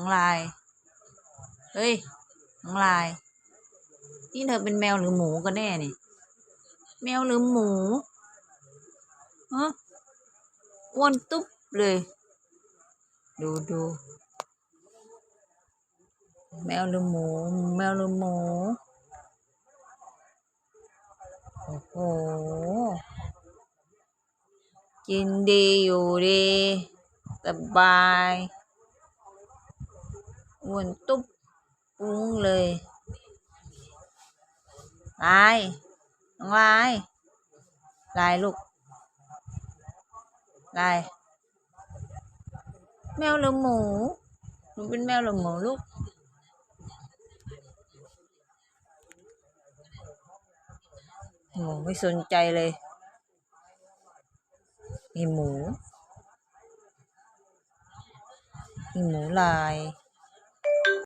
น้องลาย เฮ้ย น้องลาย นี่เธอเป็นแมวหรือหมูกันแน่นี่ แมวหรือหมูฮะอ้วนตุ๊บเลย ดูดูแมวหรือหมู แมวหรือหมู โอ้โห กินดีอยู่ดีสบาย อ้วนตุ๊บปุ้งเลยลายน้องลายลายลูกลายแมวหรือหมูหนูเป็นแมวหรือหมูลูกหมูไม่สนใจเลยมีหมูมีหมูลาย